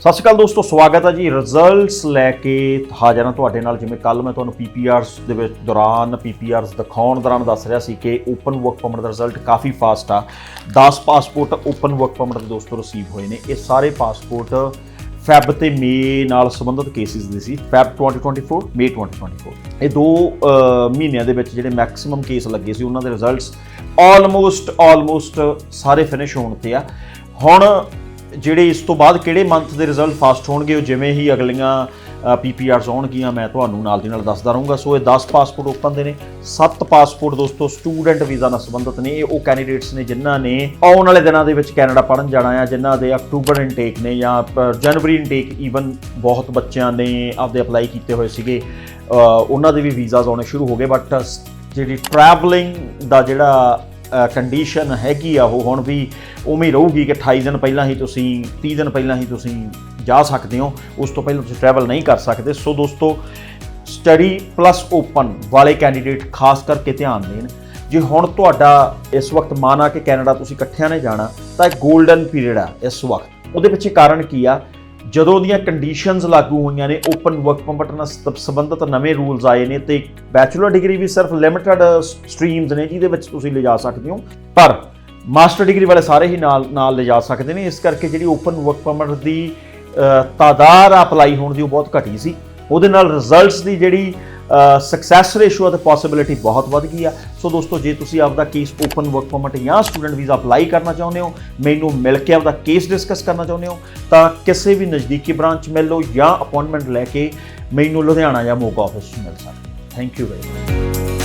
ਸਤਿ ਸ਼੍ਰੀ ਅਕਾਲ ਦੋਸਤੋ, ਸਵਾਗਤ ਹੈ ਜੀ ਰਿਜ਼ਲਟਸ ਲੈ ਕੇ ਹਾਜ਼ਰ ਹਾਂ ਤੁਹਾਡੇ ਨਾਲ। ਜਿਵੇਂ ਕੱਲ ਮੈਂ ਤੁਹਾਨੂੰ ਪੀਪੀਆਰਸ ਦੇ ਵਿੱਚ ਦੌਰਾਨ ਪੀਪੀਆਰਸ ਦਿਖਾਉਣ ਦੌਰਾਨ ਦੱਸ ਰਿਹਾ ਸੀ ਕਿ ਓਪਨ ਵਰਕ ਪਰਮਿਟ ਦਾ ਰਿਜ਼ਲਟ ਕਾਫੀ ਫਾਸਟ ਆ। 10 ਪਾਸਪੋਰਟ ਓਪਨ ਵਰਕ ਪਰਮਿਟ ਦੇ ਦੋਸਤੋ ਰਿਸੀਵ ਹੋਏ ਨੇ। ਇਹ ਸਾਰੇ ਪਾਸਪੋਰਟ ਫੈਬ ਤੇ ਮੇ ਨਾਲ ਸੰਬੰਧਿਤ ਕੇਸਿਸ ਦੇ ਸੀ। ਫੈਬ 2024 ਮੇ 2024 ਇਹ ਦੋ ਮਹੀਨਿਆਂ ਦੇ ਵਿੱਚ ਜਿਹੜੇ ਮੈਕਸਿਮਮ ਕੇਸ ਲੱਗੇ ਸੀ, ਉਹਨਾਂ ਦੇ ਰਿਜ਼ਲਟਸ ਆਲਮੋਸਟ ਆਲਮੋਸਟ ਸਾਰੇ ਫਿਨਿਸ਼ ਹੋਣ ਤੇ ਆ। ਹੁਣ ਜਿਹੜੇ ਇਸ ਤੋਂ ਬਾਅਦ ਕਿਹੜੇ ਮੰਥ ਦੇ ਰਿਜ਼ਲਟ ਫਾਸਟ ਹੋਣਗੇ, ਉਹ ਜਿਵੇਂ ਹੀ ਅਗਲੀਆਂ ਪੀਪੀਆਰਸ ਆਉਣਗੀਆਂ, ਮੈਂ ਤੁਹਾਨੂੰ ਨਾਲ ਦੀ ਨਾਲ ਦੱਸਦਾ ਰਹੂੰਗਾ। ਸੋ ਇਹ 10 ਪਾਸਪੋਰਟ ਓਪਨ ਦੇ ਨੇ 7 ਪਾਸਪੋਰਟ ਦੋਸਤੋ ਸਟੂਡੈਂਟ ਵੀਜ਼ਾ ਨਾਲ ਸੰਬੰਧਿਤ ਨੇ। ਇਹ ਉਹ ਕੈਂਡੀਡੇਟਸ ਨੇ ਜਿਨ੍ਹਾਂ ਨੇ ਆਉਣ ਵਾਲੇ ਦਿਨਾਂ ਦੇ ਵਿੱਚ ਕੈਨੇਡਾ ਪੜ੍ਹਨ ਜਾਣਾ ਆ ਜਿਨ੍ਹਾਂ ਦੇ ਅਕਤੂਬਰ ਇਨਟੇਕ ਨੇ ਜਾਂ ਜਨਵਰੀ ਇਨਟੇਕ ਈਵਨ ਬਹੁਤ ਬੱਚਿਆਂ ਨੇ ਆਪਦੇ ਅਪਲਾਈ ਕੀਤੇ ਹੋਏ ਸੀਗੇ। ਉਹਨਾਂ ਦੇ ਵੀ ਵੀਜ਼ਾਸ ਆਉਣੇ ਸ਼ੁਰੂ ਹੋ ਗਏ ਬਟ ਜਿਹੜੀ ਟਰੈਵਲਿੰਗ ਦਾ ਜਿਹੜਾ ਕੰਡੀਸ਼ਨ ਹੈਗੀ ਆ ਉਹ ਹੁਣ ਵੀ ਉਵੇਂ ਹੀ ਰਹੂਗੀ ਕਿ 28 ਦਿਨ ਪਹਿਲਾਂ ਹੀ ਤੁਸੀਂ 30 ਦਿਨ ਪਹਿਲਾਂ ਹੀ ਤੁਸੀਂ ਜਾ ਸਕਦੇ ਹੋ। ਉਸ ਤੋਂ ਪਹਿਲਾਂ ਤੁਸੀਂ ਟਰੈਵਲ ਨਹੀਂ ਕਰ ਸਕਦੇ। ਸੋ ਦੋਸਤੋ ਸਟੱਡੀ ਪਲੱਸ ਓਪਨ ਵਾਲੇ ਕੈਂਡੀਡੇਟ ਖਾਸ ਕਰਕੇ ਧਿਆਨ ਦੇਣ। ਜੇ ਹੁਣ ਤੁਹਾਡਾ ਇਸ ਵਕਤ ਮਾਨਾ ਕਿ ਕੈਨੇਡਾ ਤੁਸੀਂ ਇਕੱਠਿਆਂ ਨੇ ਜਾਣਾ, ਤਾਂ ਇਹ 골ਡਨ ਪੀਰੀਅਡ ਆ ਇਸ ਵਕਤ। ਉਹਦੇ ਪਿੱਛੇ ਕਾਰਨ ਕੀ ਆ? ਜਦੋਂ ਦੀਆਂ ਕੰਡੀਸ਼ਨਸ ਲਾਗੂ ਹੋਈਆਂ ਨੇ ਓਪਨ ਵਰਕ ਪਰਮਿਟ ਨਾਲ ਸੰਬੰਧਿਤ ਨਵੇਂ ਰੂਲਸ ਆਏ ਨੇ ਤੇ ਬੈਚਲਰ ਡਿਗਰੀ ਵੀ ਸਿਰਫ ਲਿਮਿਟਡ ਸਟਰੀਮਸ ਨੇ ਜਿਹਦੇ ਵਿੱਚ ਤੁਸੀਂ ਲਿਜਾ ਸਕਦੇ ਹੋ। ਪਰ ਮਾਸਟਰ ਡਿਗਰੀ ਵਾਲੇ ਸਾਰੇ ਹੀ ਨਾਲ ਨਾਲ ਲਿਜਾ ਸਕਦੇ ਨੇ। ਇਸ ਕਰਕੇ ਜਿਹੜੀ ਓਪਨ ਵਰਕ ਪਰਮਿਟ ਦੀ ਅ, ਤਾਦਾਦ ਅਪਲਾਈ ਹੋਣ ਦੀ ਉਹ ਬਹੁਤ ਘਟੀ ਸੀ। ਉਹਦੇ ਨਾਲ ਰਿਜ਼ਲਟਸ ਦੀ ਜਿਹੜੀ ਸਕਸੈਸ ਰੇਸ਼ੋ ਅਤੇ ਪੋਸਿਬਿਲਿਟੀ ਬਹੁਤ ਵੱਧ ਗਈ ਆ। ਸੋ ਦੋਸਤੋ, ਜੇ ਤੁਸੀਂ ਆਪਦਾ ਕੇਸ ਓਪਨ ਵਰਕ ਪਰਮਿਟ ਜਾਂ ਸਟੂਡੈਂਟ ਵੀਜ਼ਾ ਅਪਲਾਈ ਕਰਨਾ ਚਾਹੁੰਦੇ ਹੋ, ਮੈਨੂੰ ਮਿਲ ਕੇ ਆਪਦਾ ਕੇਸ ਡਿਸਕਸ ਕਰਨਾ ਚਾਹੁੰਦੇ ਹੋ, ਤਾਂ ਕਿਸੇ ਵੀ ਨਜ਼ਦੀਕੀ ਬ੍ਰਾਂਚ ਮਿਲ ਲਓ ਜਾਂ ਅਪਾਇੰਟਮੈਂਟ ਲੈ ਕੇ ਮੈਨੂੰ ਲੁਧਿਆਣਾ ਜਾਂ ਮੋਗਾ ਆਫਿਸ 'ਚ ਮਿਲ ਸਕਦੇ ਥੈਂਕ ਯੂ ਵੈਰੀ ਮਚ